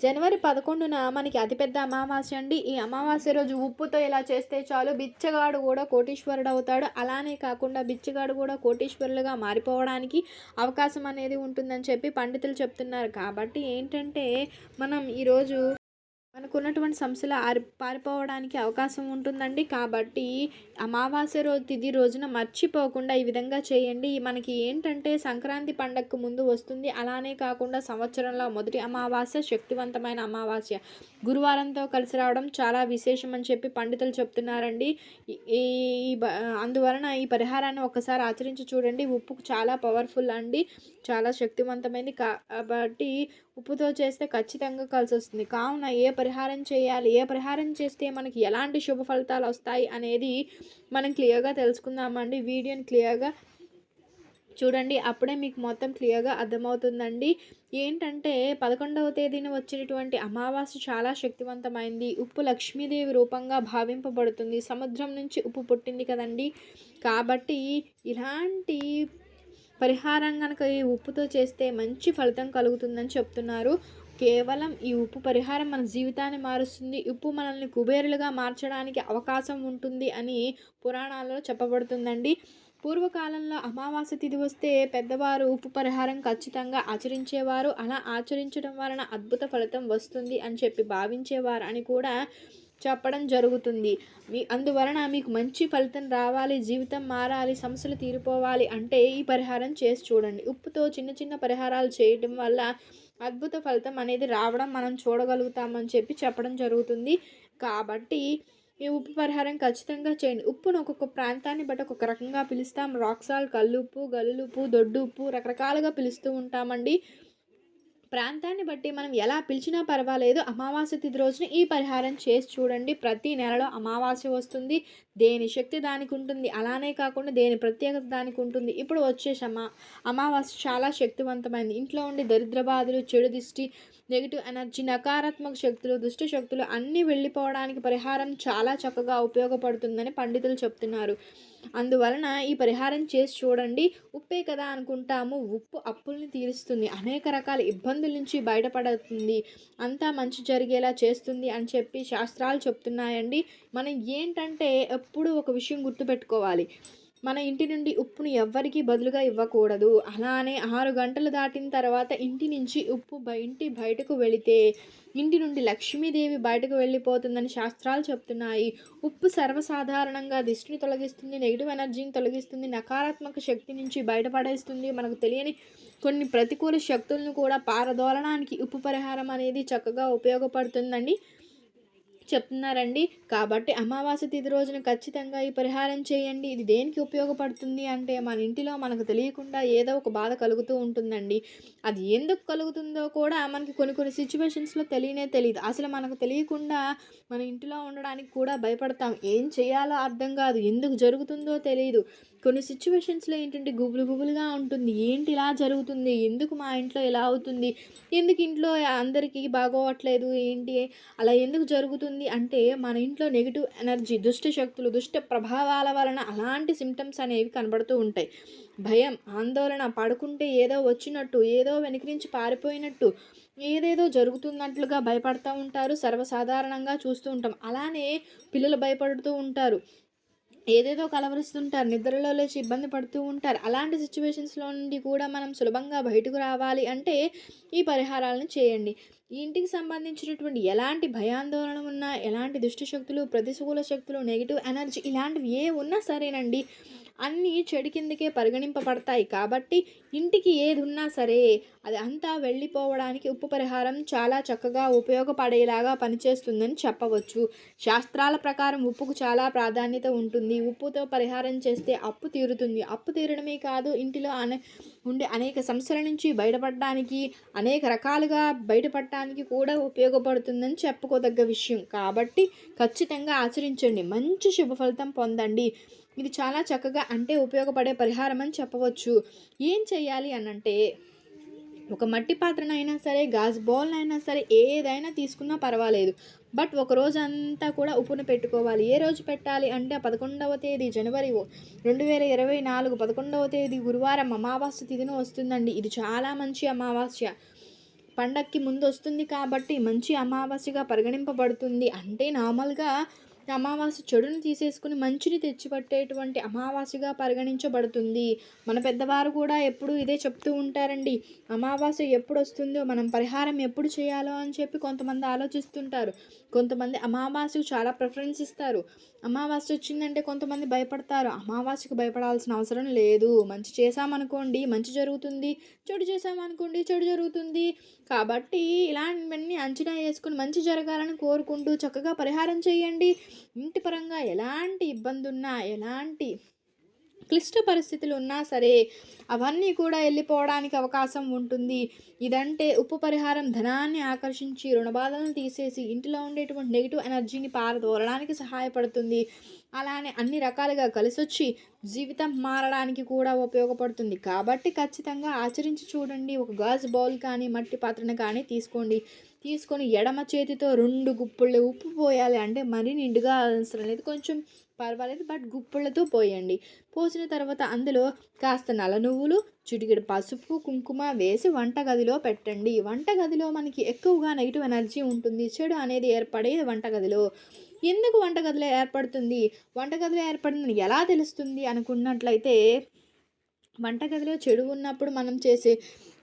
జనవరి పదకొండున మనకి అతిపెద్ద అమావాస్య అండి. ఈ అమావాస్య రోజు ఉప్పుతో ఇలా చేస్తే చాలు. బిచ్చగాడు కూడా కోటీశ్వరుడు అవుతాడు అలానే కాకుండా బిచ్చగాడు కూడా కోటీశ్వరులుగా మారిపోవడానికి అవకాశం అనేది ఉంటుందని చెప్పి పండితులు చెప్తున్నారు. కాబట్టి ఏంటంటే మనం ఈరోజు మనకున్నటువంటి సమస్యలు ఆరి పారిపోవడానికి అవకాశం ఉంటుందండి. కాబట్టి అమావాస్య రోజు తిది రోజున మర్చిపోకుండా ఈ విధంగా చేయండి. మనకి ఏంటంటే సంక్రాంతి పండగకు ముందు వస్తుంది. అలానే కాకుండా సంవత్సరంలో మొదటి అమావాస్య శక్తివంతమైన అమావాస్య. గురువారంతో కలిసి రావడం చాలా విశేషం అని చెప్పి పండితులు చెప్తున్నారండి. ఈ ఈ బ- అందువలన ఈ పరిహారాన్ని ఒకసారి ఆచరించి చూడండి. ఉప్పు చాలా పవర్ఫుల్ అండి. చాలా శక్తివంతమైనది కాబట్టి ఉప్పుతో చేస్తే ఖచ్చితంగా కలిసి వస్తుంది కావున ఏ పరిహారం చేయాలి ఏ పరిహారం చేస్తే మనకి ఎలాంటి శుభ ఫలితాలు వస్తాయి అనేది మనం క్లియర్గా తెలుసుకుందామండి. వీడియోని క్లియర్గా చూడండి. అప్పుడే మీకు మొత్తం క్లియర్గా అర్థమవుతుందండి. ఏంటంటే పదకొండవ తేదీన వచ్చినటువంటి అమావాస్య చాలా శక్తివంతమైంది. ఉప్పు లక్ష్మీదేవి రూపంగా భావింపబడుతుంది. సముద్రం నుంచి ఉప్పు పుట్టింది కదండి. కాబట్టి ఇలాంటి పరిహారం కనుక ఈ ఉప్పుతో చేస్తే మంచి ఫలితం కలుగుతుందని చెప్తున్నారు. కేవలం ఈ ఉప్పు పరిహారం మన జీవితాన్ని మారుస్తుంది. ఉప్పు మనల్ని కుబేరులుగా మార్చడానికి అవకాశం ఉంటుంది అని పురాణాలలో చెప్పబడుతుందండి. పూర్వకాలంలో అమావాస్య తిథి వస్తే పెద్దవారు ఉప్పు పరిహారం ఖచ్చితంగా ఆచరించేవారు. అలా ఆచరించడం వలన అద్భుత ఫలితం వస్తుంది అని చెప్పి భావించేవారు అని కూడా చెప్పడం జరుగుతుంది. మీ అందువలన మీకు మంచి ఫలితం రావాలి జీవితం మారాలి సమస్యలు తీరిపోవాలి అంటే ఈ పరిహారం చేసి చూడండి. ఉప్పుతో చిన్న చిన్న పరిహారాలు చేయడం వల్ల అద్భుత ఫలితం అనేది రావడం మనం చూడగలుగుతామని చెప్పి చెప్పడం జరుగుతుంది. కాబట్టి ఈ ఉప్పు పరిహారం ఖచ్చితంగా చేయండి. ఉప్పును ఒక్కొక్క ప్రాంతాన్ని బట్టి ఒక్కొక్క రకంగా పిలుస్తాం. రాక్సాల్ కల్లుప్పు గల్లుప్పు దొడ్డు ఉప్పు రకరకాలుగా పిలుస్తూ ఉంటామండి. ప్రాంతాన్ని బట్టి మనం ఎలా పిలిచినా పర్వాలేదు. అమావాస్య తిథి రోజున ఈ పరిహారం చేసి చూడండి. ప్రతి నెలలో అమావాస్య వస్తుంది. దేని శక్తి దానికి ఉంటుంది. అలానే కాకుండా దేని ప్రత్యేకత దానికి ఉంటుంది. ఇప్పుడు వచ్చేసి అమా అమావాస్య చాలా శక్తివంతమైంది. ఇంట్లో ఉండి దరిద్ర బాధలు చెడు దిష్టి నెగిటివ్ ఎనర్జీ నకారాత్మక శక్తులు దుష్ట శక్తులు అన్నీ వెళ్ళిపోవడానికి పరిహారం చాలా చక్కగా ఉపయోగపడుతుందని పండితులు చెప్తున్నారు. అందువలన ఈ పరిహారం చేసి చూడండి. ఉప్పే కదా అనుకుంటాము. ఉప్పు అప్పుల్ని తీరుస్తుంది. అనేక రకాల ఇబ్బంది నుంచి బయటపడుతుంది. అంతా మంచి జరిగేలా చేస్తుంది అని చెప్పి శాస్త్రాలు చెప్తున్నాయండి. మనం ఏంటంటే ఎప్పుడు ఒక విషయం గుర్తుపెట్టుకోవాలి. మన ఇంటి నుండి ఉప్పును ఎవ్వరికీ బదులుగా ఇవ్వకూడదు. అలానే ఆరు గంటలు దాటిన తర్వాత ఇంటి నుంచి ఉప్పు ఇంటి బయటకు వెళితే ఇంటి నుండి లక్ష్మీదేవి బయటకు వెళ్ళిపోతుందని శాస్త్రాలు చెప్తున్నాయి. ఉప్పు సర్వసాధారణంగా దిష్టిని తొలగిస్తుంది నెగిటివ్ ఎనర్జీని తొలగిస్తుంది నకారాత్మక శక్తి నుంచి బయటపడేస్తుంది. మనకు తెలియని కొన్ని ప్రతికూల శక్తులను కూడా పారదోలడానికి ఉప్పు పరిహారం అనేది చక్కగా ఉపయోగపడుతుందండి. చెప్తున్నారండి. కాబట్టి అమావాస్య తిథి రోజున ఖచ్చితంగా ఈ పరిహారం చేయండి. ఇది దేనికి ఉపయోగపడుతుంది అంటే మన ఇంటిలో మనకు తెలియకుండా ఏదో ఒక బాధ కలుగుతూ ఉంటుందండి. అది ఎందుకు కలుగుతుందో కూడా మనకి కొన్ని కొన్ని సిచ్యువేషన్స్లో తెలియనే తెలియదు. అసలు మనకు తెలియకుండా మన ఇంటిలో ఉండడానికి కూడా భయపడతాం. ఏం చేయాలో అర్థం కాదు. ఎందుకు జరుగుతుందో తెలియదు. కొన్ని సిచ్యువేషన్స్లో ఏంటంటే గుబులు గుబులుగా ఉంటుంది. ఏంటి ఇలా జరుగుతుంది? ఎందుకు మా ఇంట్లో ఇలా అవుతుంది? ఎందుకు ఇంట్లో అందరికీ బాగోవట్లేదు? ఏంటి? అలా ఎందుకు జరుగుతుంది? అంటే మన ఇంట్లో నెగిటివ్ ఎనర్జీ దుష్ట శక్తులు దుష్ట ప్రభావాల వలన అలాంటి సిమ్టమ్స్ అనేవి కనబడుతూ ఉంటాయి. భయం ఆందోళన పడుకుంటే ఏదో వచ్చినట్టు ఏదో వెనక నుంచి పారిపోయినట్టు ఏదేదో జరుగుతున్నట్లుగా భయపడుతూ ఉంటారు. సర్వసాధారణంగా చూస్తూ ఉంటాం. అలానే పిల్లలు భయపడుతూ ఉంటారు. ఏదేదో కలవరిస్తుంటారు నిద్రలో లేచి ఇబ్బంది పడుతూ ఉంటారు. అలాంటి సిచ్యువేషన్స్లో నుండి కూడా మనం సులభంగా బయటకు రావాలి అంటే ఈ పరిహారాలను చేయండి. ఈ ఇంటికి సంబంధించినటువంటి ఎలాంటి భయాందోళన ఉన్నా ఎలాంటి దుష్ట శక్తులు ప్రతికూల శక్తులు నెగిటివ్ ఎనర్జీ ఇలాంటివి ఏ ఉన్నా సరేనండి. అన్నీ చెడు కిందకే పరిగణింపబడతాయి కాబట్టి ఇంటికి ఏది ఉన్నా సరే అది అంతా వెళ్ళిపోవడానికి ఉప్పు పరిహారం చాలా చక్కగా ఉపయోగపడేలాగా పనిచేస్తుందని చెప్పవచ్చు. శాస్త్రాల ప్రకారం ఉప్పుకు చాలా ప్రాధాన్యత ఉంటుంది. ఉప్పుతో పరిహారం చేస్తే అప్పు తీరుతుంది. అప్పు తీరడమే కాదు ఇంటిలో అనే ఉండే అనేక సమస్యల నుంచి బయటపడడానికి అనేక రకాలుగా బయటపడటానికి కూడా ఉపయోగపడుతుందని చెప్పుకోదగ్గ విషయం. కాబట్టి ఖచ్చితంగా ఆచరించండి. మంచి శుభ ఫలితం పొందండి. ఇది చాలా చక్కగా అంటే ఉపయోగపడే పరిహారం అని చెప్పవచ్చు. ఏం చేయాలి అనంటే ఒక మట్టి పాత్రనైనా సరే గాజు బౌల్నైనా సరే ఏదైనా తీసుకున్నా పర్వాలేదు. బట్ ఒక రోజు అంతా కూడా ఉప్పును పెట్టుకోవాలి. ఏ రోజు పెట్టాలి అంటే పదకొండవ తేదీ జనవరి రెండు వేల ఇరవై నాలుగు పదకొండవ తేదీ గురువారం అమావాస్య తిథిన వస్తుందండి. ఇది చాలా మంచి అమావాస్య. పండక్కి ముందు వస్తుంది కాబట్టి మంచి అమావాస్యగా పరిగణింపబడుతుంది. అంటే నార్మల్గా అమావాస్య చెడుని తీసేసుకుని మంచిని తెచ్చిపట్టేటువంటి అమావాస్యగా పరిగణించబడుతుంది. మన పెద్దవారు కూడా ఎప్పుడు ఇదే చెప్తూ ఉంటారండి. అమావాస్య ఎప్పుడు వస్తుందో మనం పరిహారం ఎప్పుడు చేయాలో అని చెప్పి కొంతమంది ఆలోచిస్తుంటారు. కొంతమంది అమావాస్యకు చాలా ప్రిఫరెన్స్ ఇస్తారు. అమావాస్య వచ్చిందంటే కొంతమంది భయపడతారు. అమావాస్యకు భయపడాల్సిన అవసరం లేదు. మంచి చేశామనుకోండి మంచి జరుగుతుంది. చెడు చేశామనుకోండి చెడు జరుగుతుంది. కాబట్టి ఇలాంటివన్నీ అంచనా వేసుకుని మంచి జరగాలని కోరుకుంటూ చక్కగా పరిహారం చేయండి. ఇంటి పరంగా ఎలాంటి ఇబ్బంది ఉన్నా ఎలాంటి క్లిష్ట పరిస్థితులు ఉన్నా సరే అవన్నీ కూడా వెళ్ళిపోవడానికి అవకాశం ఉంటుంది. ఇదంటే ఉప్పు పరిహారం ధనాన్ని ఆకర్షించి రుణబాధలను తీసేసి ఇంటిలో ఉండేటువంటి నెగిటివ్ ఎనర్జీని పారదోలడానికి సహాయపడుతుంది. అలానే అన్ని రకాలుగా కలిసొచ్చి జీవితం మారడానికి కూడా ఉపయోగపడుతుంది. కాబట్టి ఖచ్చితంగా ఆచరించి చూడండి. ఒక గాజు బౌల్ కానీ మట్టి పాత్రను కానీ తీసుకోండి. తీసుకొని ఎడమ చేతితో రెండు గుప్పుళ్ళు ఉప్పు పోయాలి అంటే మరీ నిండుగా అవసరం లేదు. కొంచెం పర్వాలేదు బట్ గుప్పులతో పోయండి. పోసిన తర్వాత అందులో కాస్త నల నువ్వులు చిటికెడు పసుపు కుంకుమ వేసి వంటగదిలో పెట్టండి. వంటగదిలో మనకి ఎక్కువగా నెగిటివ్ ఎనర్జీ ఉంటుంది. చెడు అనేది ఏర్పడేది వంటగదిలో. ఎందుకు వంటగదిలో ఏర్పడుతుంది? వంటగదిలో ఏర్పడిందని ఎలా తెలుస్తుంది? అనుకున్నట్లయితే వంటగదిలో చెడు ఉన్నప్పుడు మనం చేసే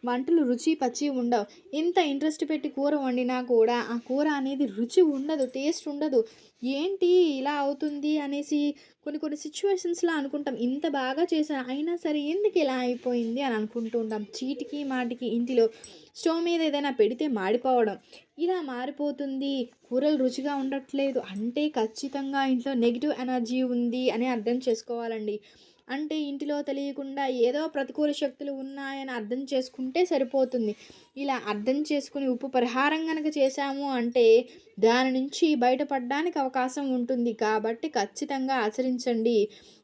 వంటలు రుచి పచ్చి ఉండవు. ఇంత ఇంట్రెస్ట్ పెట్టి కూర వండినా కూడా ఆ కూర అనేది రుచి ఉండదు టేస్ట్ ఉండదు. ఏంటి ఇలా అవుతుంది అనేసి కొన్ని కొన్ని సిచ్యువేషన్స్లో అనుకుంటాం. ఇంత బాగా చేశాను అయినా సరే ఎందుకు ఇలా అయిపోయింది అని అనుకుంటూ ఉంటాం. చీటికి మాటికి ఇంటిలో స్టవ్ మీద ఏదైనా పెడితే మాడిపోవడం. ఇలా మారిపోతుంది. కూరలు రుచిగా ఉండట్లేదు. అంటే ఖచ్చితంగా ఇంట్లో నెగిటివ్ ఎనర్జీ ఉంది అని అర్థం చేసుకోవాలండి. అంటే ఇంటిలో తెలియకుండా ఏదో ప్రతికూల శక్తులు ఉన్నాయని అర్థం చేసుకుంటే సరిపోతుంది. ఇలా అర్థం చేసుకుని ఉప్పు పరిహారం కనుక చేశాము అంటే దాని నుంచి బయటపడడానికి అవకాశం ఉంటుంది. కాబట్టి ఖచ్చితంగా ఆచరించండి.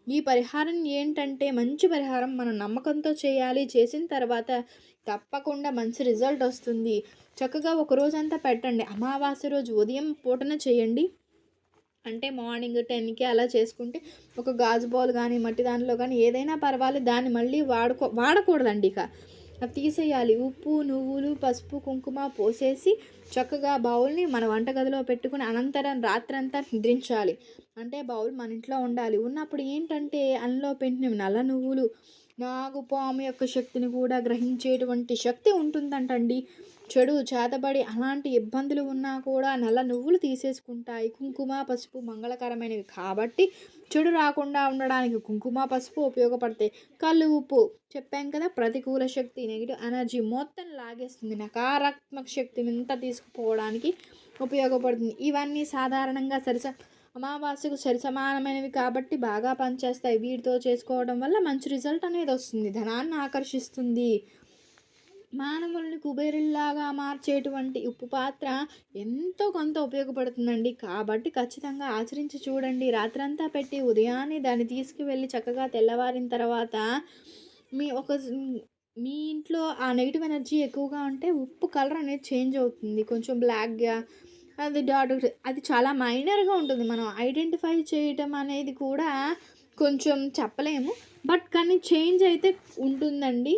ఈ పరిహారం ఏంటంటే మంచి పరిహారం మనం నమ్మకంతో చేయాలి. చేసిన తర్వాత తప్పకుండా మంచి రిజల్ట్ వస్తుంది. చక్కగా ఒక రోజంతా పెట్టండి. అమావాస్య రోజు ఉదయం పూటన చేయండి. అంటే మార్నింగ్ టెన్కి అలా చేసుకుంటే ఒక గాజు బౌల్ కానీ మట్టి దానిలో కానీ ఏదైనా పర్వాలేదు. దాన్ని మళ్ళీ వాడుకో వాడకూడదండి ఇక. అది తీసేయాలి. ఉప్పు నువ్వులు పసుపు కుంకుమ పోసేసి చక్కగా బౌల్ని మన వంటగదిలో పెట్టుకుని అనంతరం రాత్రంతా నిద్రించాలి. అంటే బౌల్ మన ఇంట్లో ఉండాలి. ఉన్నప్పుడు ఏంటంటే అందులో పెట్టిన నల్ల నువ్వులు నాగుపాము యొక్క శక్తిని కూడా గ్రహించేటువంటి శక్తి ఉంటుందంటండి. చెడు చేతబడి అలాంటి ఇబ్బందులు ఉన్నా కూడా నల్ల నువ్వులు తీసేసుకుంటాయి. కుంకుమ పసుపు మంగళకరమైనవి కాబట్టి చెడు రాకుండా ఉండడానికి కుంకుమ పసుపు ఉపయోగపడతాయి. కళ్ళు ఉప్పు చెప్పాం కదా ప్రతికూల శక్తి నెగిటివ్ ఎనర్జీ మొత్తం లాగేస్తుంది. నకారాత్మక శక్తిని ఇంత తీసుకుపోవడానికి ఉపయోగపడుతుంది. ఇవన్నీ సాధారణంగా సరిస అమావాస్యకు సరి సమానమైనవి కాబట్టి బాగా పనిచేస్తాయి. వీటితో చేసుకోవడం వల్ల మంచి రిజల్ట్ అనేది వస్తుంది. ధనాన్ని ఆకర్షిస్తుంది. మానవుల్ని కుబేరుల్లాగా మార్చేటువంటి ఉప్పు పాత్ర ఎంతో కొంత ఉపయోగపడుతుందండి. కాబట్టి ఖచ్చితంగా ఆచరించి చూడండి. రాత్రంతా పెట్టి ఉదయాన్నే దాన్ని తీసుకువెళ్ళి చక్కగా తెల్లవారిన తర్వాత మీ ఒక మీ ఇంట్లో ఆ నెగిటివ్ ఎనర్జీ ఎక్కువగా ఉంటే ఉప్పు కలర్ అనేది చేంజ్ అవుతుంది. కొంచెం బ్లాక్గా అది డాట్ అది చాలా మైనర్గా ఉంటుంది. మనం ఐడెంటిఫై చేయటం అనేది కూడా కొంచెం చెప్పలేము. బట్ కానీ చేంజ్ అయితే ఉంటుందండి.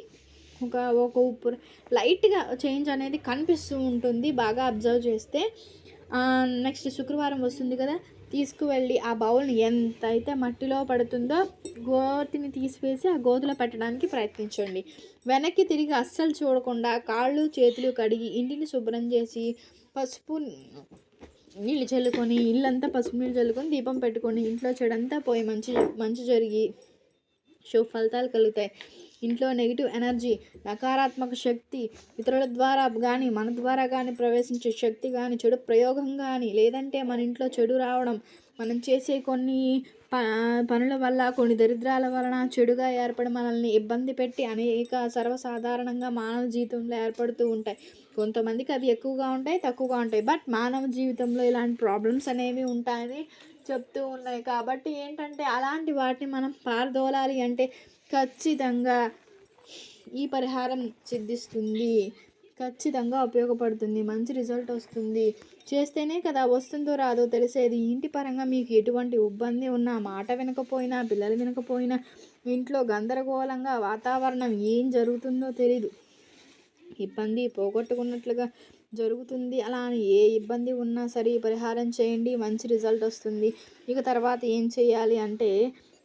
ఒక ఒక ఉప్పు లైట్గా చేంజ్ అనేది కనిపిస్తూ ఉంటుంది. బాగా అబ్జర్వ్ చేస్తే. నెక్స్ట్ శుక్రవారం వస్తుంది కదా. తీసుకువెళ్ళి ఆ బౌల్ని ఎంత అయితే మట్టిలో పడుతుందో గోతిని తీసివేసి ఆ గోతులో పెట్టడానికి ప్రయత్నించండి. వెనక్కి తిరిగి అస్సలు చూడకుండా కాళ్ళు చేతులు కడిగి ఇంటిని శుభ్రం చేసి పసుపు నీళ్ళు చల్లుకొని ఇల్లంతా పసుపు నీళ్ళు చల్లుకొని దీపం పెట్టుకొని ఇంట్లో చెడంతా పోయి మంచి మంచి జరిగి శుభ ఫలితాలు కలుగుతాయి. ఇంట్లో నెగిటివ్ ఎనర్జీ నకారాత్మక శక్తి ఇతరుల ద్వారా కానీ మన ద్వారా కానీ ప్రవేశించే శక్తి కానీ చెడు ప్రయోగం కానీ లేదంటే మన ఇంట్లో చెడు రావడం మనం చేసే కొన్ని ప పనుల వల్ల కొన్ని దరిద్రాల వలన చెడుగా ఏర్పడి మనల్ని ఇబ్బంది పెట్టి అనేక సర్వసాధారణంగా మానవ జీవితంలో ఏర్పడుతూ ఉంటాయి. కొంతమందికి అవి ఎక్కువగా ఉంటాయి తక్కువగా ఉంటాయి. బట్ మానవ జీవితంలో ఇలాంటి ప్రాబ్లమ్స్ అనేవి ఉంటాయని చెప్తూ ఉన్నాయి. కాబట్టి ఏంటంటే అలాంటి వాటిని మనం పారదోలాలి అంటే ఖచ్చితంగా ఈ పరిహారం సిద్ధిస్తుంది. ఖచ్చితంగా ఉపయోగపడుతుంది. మంచి రిజల్ట్ వస్తుంది. చేస్తేనే కదా వస్తుందో రాదో తెలిసేది. ఇంటి పరంగా మీకు ఎటువంటి ఇబ్బంది ఉన్నా మాట వినకపోయినా పిల్లలు వినకపోయినా ఇంట్లో గందరగోళంగా వాతావరణం ఏం జరుగుతుందో తెలీదు. ఇబ్బంది పోగొట్టుకున్నట్లుగా జరుగుతుంది. అలా అని ఏ ఇబ్బంది ఉన్నా సరే పరిహారం చేయండి. మంచి రిజల్ట్ వస్తుంది. ఇక తర్వాత ఏం చేయాలి అంటే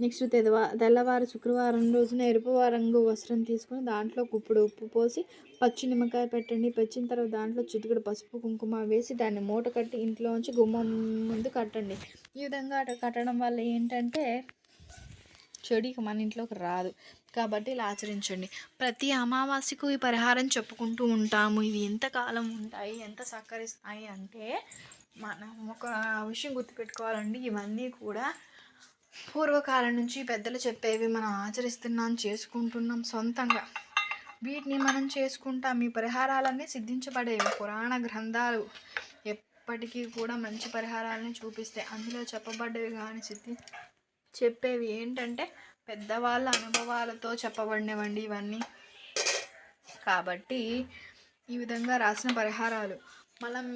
నెక్స్ట్ తెల్లవారు తెల్లవారు శుక్రవారం రోజున ఎరుపు రంగు వస్త్రం తీసుకొని దాంట్లో కుప్పుడు ఉప్పు పోసి పచ్చి నిమ్మకాయ పెట్టండి. పెంచిన తర్వాత దాంట్లో చిటికడు పసుపు కుంకుమ వేసి దాన్ని మూట కట్టి ఇంట్లోంచి గుమ్మం ముందు కట్టండి. ఈ విధంగా అట్లా కట్టడం వల్ల ఏంటంటే చెడు ఇక మన ఇంట్లోకి రాదు. కాబట్టి ఇలా ఆచరించండి. ప్రతి అమావాస్యకు ఈ పరిహారం చెప్పుకుంటూ ఉంటాము. ఇవి ఎంతకాలం ఉంటాయి? ఎంత సహకరిస్తాయి? అంటే మనం ఒక విషయం గుర్తుపెట్టుకోవాలండి. ఇవన్నీ కూడా పూర్వకాలం నుంచి పెద్దలు చెప్పేవి మనం ఆచరిస్తున్నాం చేసుకుంటున్నాం సొంతంగా. వీటిని మనం చేసుకుంటాం. ఈ పరిహారాలన్నీ సిద్ధించబడేవి. పురాణ గ్రంథాలు ఎప్పటికీ కూడా మంచి పరిహారాలని చూపిస్తాయి. అందులో చెప్పబడ్డవి కానీ సిద్ధి చెప్పేవి ఏంటంటే పెద్దవాళ్ళ అనుభవాలతో చెప్పబడినవండి ఇవన్నీ. కాబట్టి ఈ విధంగా రాసిన పరిహారాలు. మనం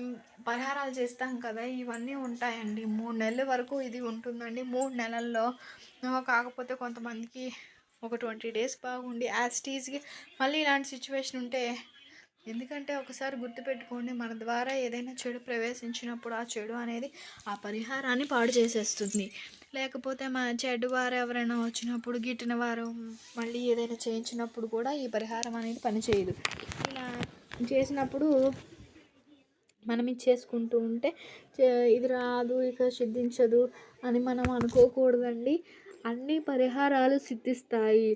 పరిహారాలు చేస్తాం కదా ఇవన్నీ ఉంటాయండి. మూడు నెలల వరకు ఇది ఉంటుందండి. మూడు నెలల్లో కాకపోతే కొంతమందికి ఒక ట్వంటీ డేస్ బాగుండి. యాస్టీజ్కి మళ్ళీ ఇలాంటి సిచ్యువేషన్ ఉంటే ఎందుకంటే ఒకసారి గుర్తుపెట్టుకోండి మన ద్వారా ఏదైనా చెడు ప్రవేశించినప్పుడు ఆ చెడు అనేది ఆ పరిహారాన్ని పాడు చేసేస్తుంది. లేకపోతే మా చెడు వారు ఎవరైనా వచ్చినప్పుడు గిట్టిన వారు మళ్ళీ ఏదైనా చేయించినప్పుడు కూడా ఈ పరిహారం అనేది పనిచేయదు. ఇలా చేసినప్పుడు మనం ఇది చేసుకుంటూ ఉంటే చే- ఇది రాదు ఇక సిద్ధించదు అని మనం అనుకోకూడదండి. అన్ని పరిహారాలు సిద్ధిస్తాయి.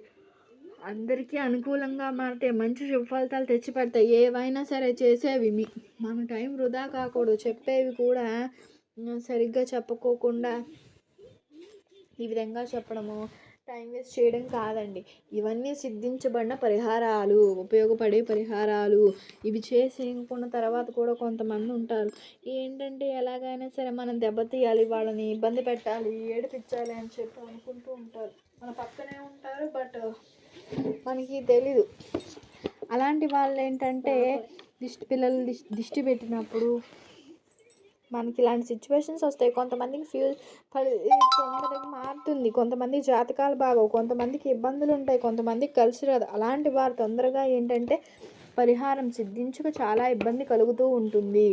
అందరికీ అనుకూలంగా మారితే మంచి శుభఫలితాలు తెచ్చిపెడతాయి ఏవైనా సరే చేసేవి మీ మన టైం వృధా కాకూడదు. చెప్పేవి కూడా సరిగ్గా చెప్పుకోకుండా ఈ విధంగా చెప్పడము టైం వేస్ట్ చేయడం కాదండి. ఇవన్నీ సిద్ధించబడిన పరిహారాలు ఉపయోగపడే పరిహారాలు. ఇవి చేసుకున్న తర్వాత కూడా కొంతమంది ఉంటారు. ఏంటంటే ఎలాగైనా సరే మనం దెబ్బతీయాలి వాళ్ళని ఇబ్బంది పెట్టాలి ఏడిపించాలి అని చెప్పి అనుకుంటూ ఉంటారు. మన పక్కనే ఉంటారు బట్ మనకి తెలీదు. అలాంటి వాళ్ళు ఏంటంటే దిష్టి పిల్లలు దిష్టి దిష్టి పెట్టినప్పుడు మనకి ఇలాంటి సిచ్యువేషన్స్ వస్తాయి. కొంతమందికి ఫ్యూ తొందరగా మారుతుంది. కొంతమంది జాతకాలు బాగోవు. కొంతమందికి ఇబ్బందులు ఉంటాయి. కొంతమందికి కలిసి రాదు. అలాంటి వారు తొందరగా ఏంటంటే పరిహారం సిద్ధించుకు చాలా ఇబ్బంది కలుగుతూ ఉంటుంది.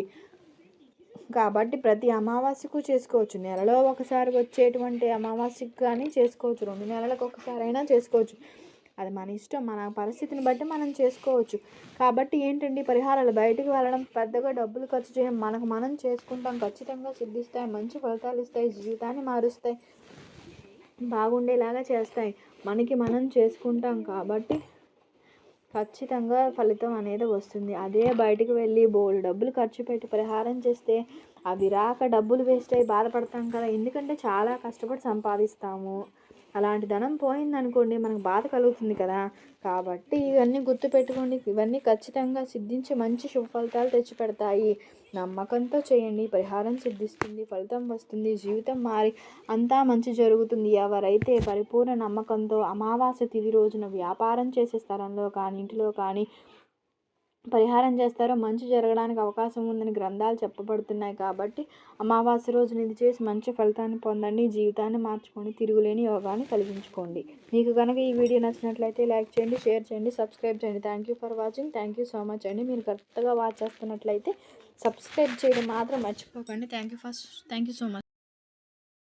కాబట్టి ప్రతి అమావాస్యకు చేసుకోవచ్చు. నెలలో ఒకసారి వచ్చేటువంటి అమావాస్యకు కానీ చేసుకోవచ్చు. రెండు నెలలకు ఒకసారి అయినా చేసుకోవచ్చు. అది మన ఇష్టం మన పరిస్థితిని బట్టి మనం చేసుకోవచ్చు. కాబట్టి ఏంటండి పరిహారాలు? బయటికి వెళ్ళడం పెద్దగా డబ్బులు ఖర్చు చేయం మనకు మనం చేసుకుంటాం ఖచ్చితంగా సిద్ధిస్తాయి మంచి ఫలితాలు ఇస్తాయి జీవితాన్ని మారుస్తాయి బాగుండేలాగా చేస్తాయి. మనకి మనం చేసుకుంటాం కాబట్టి ఖచ్చితంగా ఫలితం అనేది వస్తుంది. అదే బయటికి వెళ్ళి బోల్డ్ డబ్బులు ఖర్చు పెట్టి పరిహారం చేస్తే అవి రాక డబ్బులు వేస్ట్ అయ్యి బాధపడతాం కదా. ఎందుకంటే చాలా కష్టపడి సంపాదిస్తాము. అలాంటి ధనం పోయిందనుకోండి మనకు బాధ కలుగుతుంది కదా. కాబట్టి ఇవన్నీ గుర్తుపెట్టుకోండి ఇవన్నీ ఖచ్చితంగా సిద్ధించి మంచి శుభ ఫలితాలు తెచ్చిపెడతాయి నమ్మకంతో చేయండి. పరిహారం సిద్ధిస్తుంది. ఫలితం వస్తుంది. జీవితం మారి అంతా మంచి జరుగుతుంది. ఎవరైతే పరిపూర్ణ నమ్మకంతో అమావాస్య తిథి రోజున వ్యాపారం చేసే స్థలంలో కానీ ఇంటిలో కానీ పరిహారం చేస్తారో మంచి జరగడానికి అవకాశం ఉందని గ్రంథాలు చెప్పబడుతున్నాయి కాబట్టి అమావాస్య రోజున ఇది చేసి మంచి ఫలితాన్ని పొందండి జీవితాన్ని మార్చుకొని తిరుగులేని యోగాన్ని కలిగించుకోండి. మీకు కనుక ఈ వీడియో నచ్చినట్లయితే లైక్ చేయండి షేర్ చేయండి సబ్స్క్రైబ్ చేయండి. Thank you for watching thank you so much అండి. మీరు కరెక్ట్గా వాచ్ చేస్తున్నట్లయితే సబ్స్క్రైబ్ చేయడం మాత్రం మర్చిపోకండి. Thank you first thank you so much